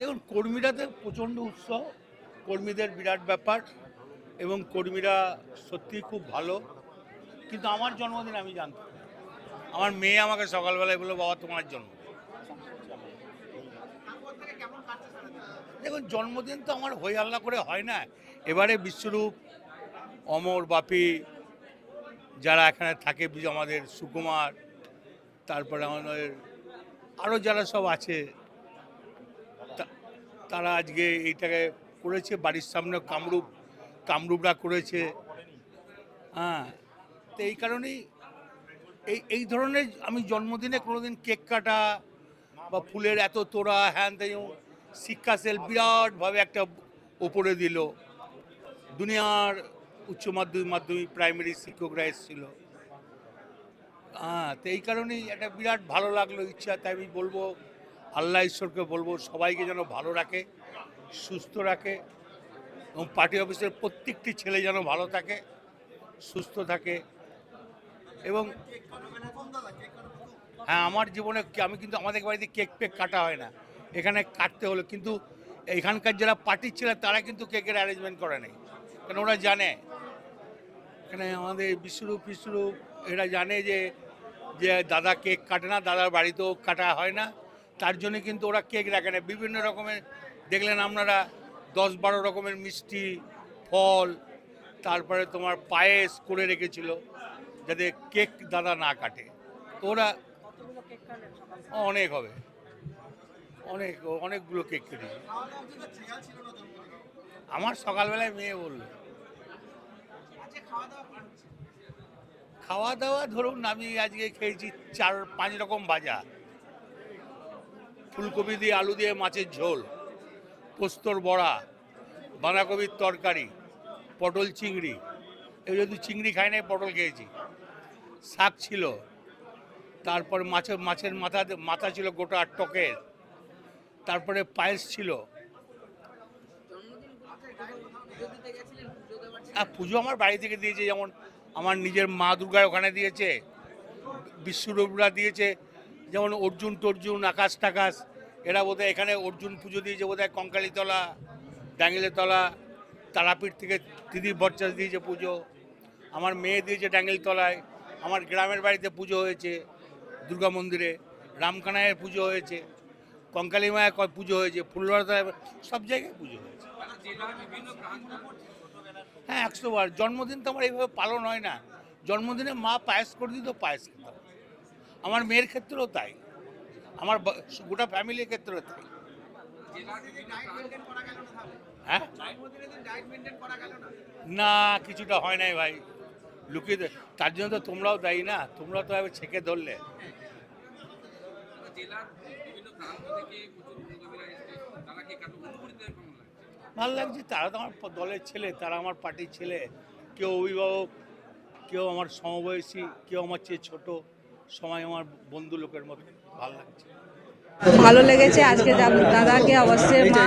দেখুন কর্মীরাতে প্রচণ্ড উৎসাহ, কর্মীদের বিরাট ব্যাপার এবং কর্মীরা সত্যিই খুব ভালো কিন্তু আমার জন্মদিন আমি জানতাম। আমার মেয়ে আমাকে সকালবেলায় বলল, বাবা, তোমার জন্ম দেখুন, জন্মদিন তো আমার হই আল্লাহ করে হয় না এবারে বিশ্বরূপ, অমর, বাপি যারা এখানে থাকে, আমাদের সুকুমার, তারপরে আমাদের আরও যারা সব আছে তারা আজকে এইটাকে করেছে, বাড়ির সামনে কামরূপ, কামরূপরা করেছে। হ্যাঁ তো এই কারণেই এই এই ধরনের আমি জন্মদিনে কোনোদিন কেক কাটা বা ফুলের এত তোড়া, হ্যান তেন শিক্ষা সেল বিরাটভাবে একটা ওপরে দিল। দুনিয়ার উচ্চ মাধ্যমিক মাধ্যমিক, প্রাইমারি শিক্ষকরা এসেছিল। হ্যাঁ তো এই কারণেই একটা বিরাট ভালো লাগল, ইচ্ছা, তাই আমি বলব আল্লাহ ঈশ্বরকে বলব, সবাইকে যেন ভালো রাখে, সুস্থ রাখে এবং পার্টি অফিসের প্রত্যেকটি ছেলে যেন ভালো থাকে, সুস্থ থাকে এবং হ্যাঁ আমার জীবনে আমি কিন্তু আমাদের বাড়িতে কেক পেক কাটা হয় না। এখানে কাটতে হলো কিন্তু এখানকার যারা পার্টির ছেলে, তারা কিন্তু কেকের অ্যারেঞ্জমেন্ট করে নেই কারণ ওরা জানে? এখানে আমাদের বিশ্বরূপ বিশ্বরূপ এরা জানে যে যে দাদা কেক কাটে না, দাদার বাড়িতেও কাটা হয় না। তার জন্য কিন্তু ওরা কেক রাখে না। বিভিন্ন রকমের, দেখলেন আপনারা, দশ বারো রকমের মিষ্টি, ফল, তারপরে তোমার পায়েস করে রেখেছিল, যাতে কেক দাদা না কাটে। তো ওরা অনেক হবে। অনেক, অনেকগুলো কেক কেটেছে আমার সকালবেলায় মেয়ে বলল, খাওয়া দাওয়া ধরুন, আমি আজকে খেয়েছি চার, পাঁচ রকম ভাজা। ফুলকপি দিয়ে আলু দিয়ে মাছের ঝোল, পোস্তর বড়া, বাঁধাকপির তরকারি, পটল চিংড়ি। এই যদি চিংড়ি খাই নাই, পটল খেয়েছি। শাক ছিল। তারপর মাছের মাছের মাথা মাথা ছিল গোটা টকের। তারপরে পায়েস ছিল। আর পুজো আমার বাড়ি থেকে দিয়েছে, যেমন আমার নিজের মা দুর্গা ওখানে দিয়েছে বিশ্বরূপরা দিয়েছে যেমন অর্জুন টর্জুন, আকাশ টাকাশ, এরা বোধহয় এখানে অর্জুন পুজো দিয়েছে বোধহয় কঙ্কালীতলা, ডাঙ্গিলেতলা, তারাপীঠ থেকে দিদি বরচাষ দিয়েছে পুজো, আমার মেয়ে দিয়েছে ডাঙ্গিলতলায়, আমার গ্রামের বাড়িতে পুজো হয়েছে দুর্গা মন্দিরে রামকানায়ের পুজো হয়েছে, কঙ্কালী মায়ের ক- পুজো হয়েছে ফুলবাড়ায় সব জায়গায় পুজো হয়েছে। হ্যাঁ একশো বার, জন্মদিন তো আমার এইভাবে পালন হয় না, জন্মদিনে মা পায়েস করে দিত, পায়েস আমার মেয়ের ক্ষেত্রেও তাই। আমার গোটা ফ্যামিলির ক্ষেত্রেও তাই। হ্যাঁ? না, কিছুটা হয় নাই ভাই। লুকিয়ে তার জন্য তো তোমরাও দায়ী না, তোমরা তো এবার ছেঁকে ধরলে। ভালো লাগছে, তারা তো আমার দলের ছেলে, তারা আমার পার্টির ছেলে। কেউ অভিভাবক, কেউ আমার সমবয়সী, কেউ আমার চেয়ে ছোট। সবাই আমার বন্ধু লোকের মতো ভালো লাগছে। ভালো লেগেছে আজকে দাদাকে অবশ্যই মা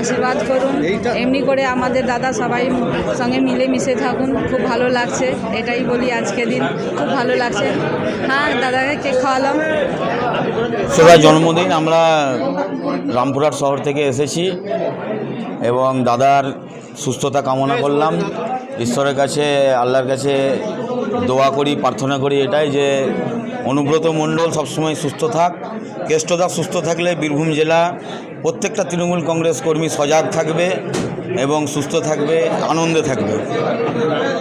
আশীর্বাদ করুন। এমনি করে আমাদের দাদা সবাই সঙ্গে মিলে মিশে থাকুন খুব ভালো লাগছে এটাই বলি আজকে দিন খুব ভালো লাগছে। হ্যাঁ দাদাকে কেক খাওয়ালাম। সবার জন্মদিন আমরা রামপুরহাট শহর থেকে এসেছি এবং দাদার সুস্থতা কামনা করলাম। ঈশ্বরের কাছে আল্লাহর কাছে দোয়া করি প্রার্থনা করি এটাই যে অনুব্রত মণ্ডল সবসময় সুস্থ থাক। কেষ্টদা সুস্থ থাকলে বীরভূম জেলা প্রত্যেকটা তৃণমূল কংগ্রেস কর্মী সজাগ থাকবে এবং সুস্থ থাকবে, আনন্দে থাকবে।